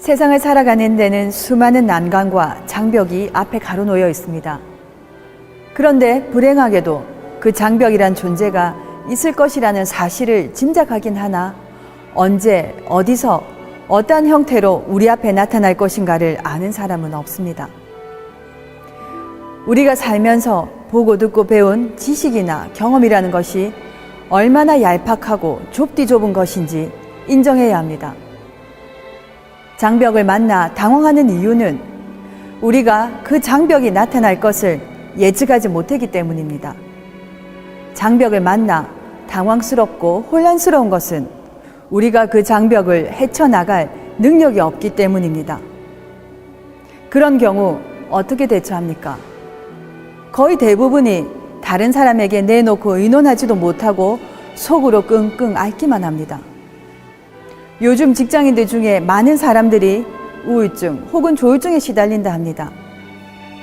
세상을 살아가는 데는 수많은 난관과 장벽이 앞에 가로놓여 있습니다. 그런데 불행하게도 그 장벽이란 존재가 있을 것이라는 사실을 짐작하긴 하나 언제, 어디서, 어떠한 형태로 우리 앞에 나타날 것인가를 아는 사람은 없습니다. 우리가 살면서 보고 듣고 배운 지식이나 경험이라는 것이 얼마나 얄팍하고 좁디 좁은 것인지 인정해야 합니다. 장벽을 만나 당황하는 이유는 우리가 그 장벽이 나타날 것을 예측하지 못했기 때문입니다. 장벽을 만나 당황스럽고 혼란스러운 것은 우리가 그 장벽을 헤쳐나갈 능력이 없기 때문입니다. 그런 경우 어떻게 대처합니까? 거의 대부분이 다른 사람에게 내놓고 의논하지도 못하고 속으로 끙끙 앓기만 합니다. 요즘 직장인들 중에 많은 사람들이 우울증 혹은 조울증에 시달린다 합니다.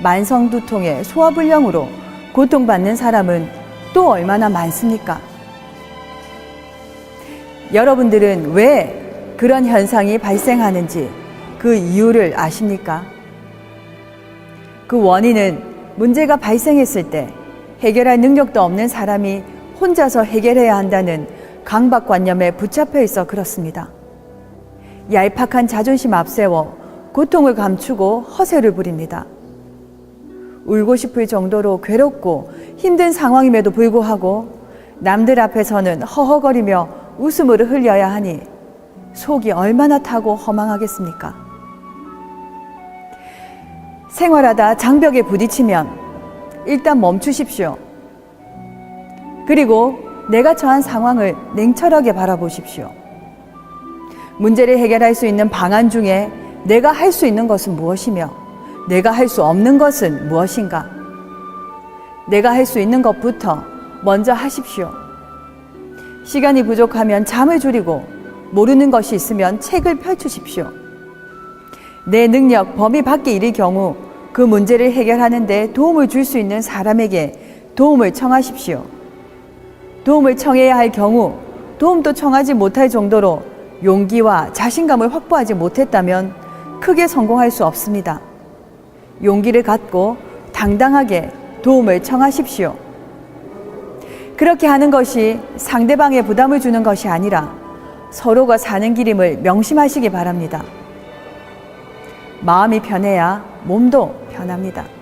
만성 두통의 소화불량으로 고통받는 사람은 또 얼마나 많습니까? 여러분들은 왜 그런 현상이 발생하는지 그 이유를 아십니까? 그 원인은 문제가 발생했을 때 해결할 능력도 없는 사람이 혼자서 해결해야 한다는 강박관념에 붙잡혀 있어 그렇습니다. 얄팍한 자존심 앞세워 고통을 감추고 허세를 부립니다. 울고 싶을 정도로 괴롭고 힘든 상황임에도 불구하고 남들 앞에서는 허허거리며 웃음을 흘려야 하니 속이 얼마나 타고 허망하겠습니까? 생활하다 장벽에 부딪히면 일단 멈추십시오. 그리고 내가 처한 상황을 냉철하게 바라보십시오. 문제를 해결할 수 있는 방안 중에 내가 할 수 있는 것은 무엇이며 내가 할 수 없는 것은 무엇인가? 내가 할 수 있는 것부터 먼저 하십시오. 시간이 부족하면 잠을 줄이고 모르는 것이 있으면 책을 펼치십시오. 내 능력 범위 밖에 일의 경우 그 문제를 해결하는데 도움을 줄 수 있는 사람에게 도움을 청하십시오. 도움을 청해야 할 경우 도움도 청하지 못할 정도로 용기와 자신감을 확보하지 못했다면 크게 성공할 수 없습니다. 용기를 갖고 당당하게 도움을 청하십시오. 그렇게 하는 것이 상대방의 부담을 주는 것이 아니라 서로가 사는 길임을 명심하시기 바랍니다. 마음이 편해야 몸도 편합니다.